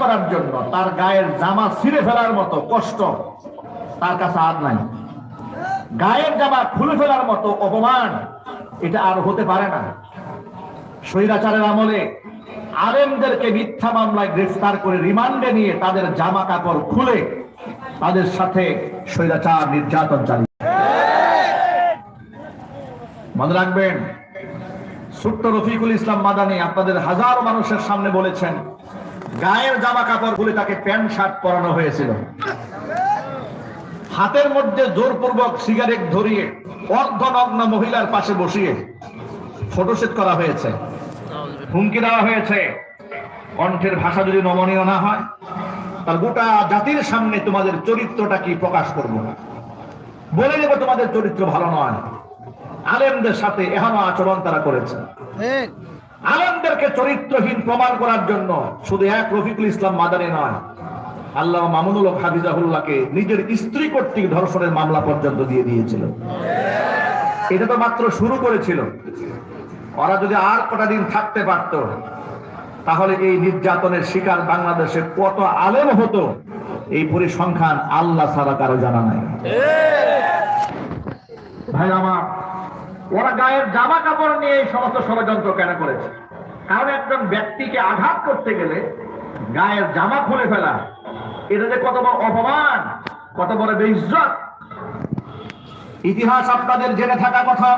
করার জন্য তার গায়ের জামা ছিঁড়ে ফেলার মতো কষ্ট তার কাছে আর নাই। গায়ের জামা খুলে ফেলার মতো অপমান এটা আর হতে পারে না। স্বৈরাচারের আমলে আলেমদেরকে মিথ্যা মামলায় গ্রেফতার করে রিমান্ডে নিয়ে তাদের জামা কাপড় খুলে তাদের সাথে স্বৈরাচার নির্যাতন চালিয়ে মনে রাখবেন, ছোট্ট রফিকুল ইসলাম মাদানি আপনাদের হাজার মানুষের সামনে বলেছেন গায়ের জামা কাপড় খুলে তাকে প্যান্ট শার্ট পরানো হয়েছিল। হাতের মধ্যে জোরপূর্বক সিগারেট ধরিয়ে অর্ধনগ্ন মহিলার পাশে বসিয়ে ফটোসেট করা হয়েছে। হুমকি দেওয়া হয়েছে। কণ্ঠের ভাষা যদি নমনীয় না হয়, তার গোটা জাতির সামনে তোমাদের চরিত্রটা কি প্রকাশ করব? বলে দেবো তোমাদের চরিত্র ভালো নয়। আলেমদের সাথে এখনও আচরণ তারা করেছে। আলেমদেরকে চরিত্রহীন প্রমাণ করার জন্য শুধু এক রফিকুল ইসলাম মাদানি নয় আল্লাহ মামুনুল হক হাফিজাহুল্লাহকে নিজের স্ত্রী কর্তৃক ধর্ষণের মামলা পর্যন্ত দিয়ে দিয়েছিল। এটা তো মাত্র শুরু করেছিল। ওরা যদি আর কটা দিন থাকতে পারত, তাহলে এই নির্যাতনের শিকার বাংলাদেশে কত আলেম হতো, এই পরিসংখ্যান আল্লাহ ছাড়া কারও জানা নাই। ভাই, আমার ওরা গায়ের জামা কাপড় নিয়ে এই সমস্ত ষড়যন্ত্র কেন করেছে? কারণ একজন ব্যক্তিকে আঘাত করতে গেলে গায়ের জামা খুলে ফেলা, এটা যে কত বড় অপমান, কত বড় বেইজ্জত। ইতিহাস আপনাদের জেনে থাকা কথা।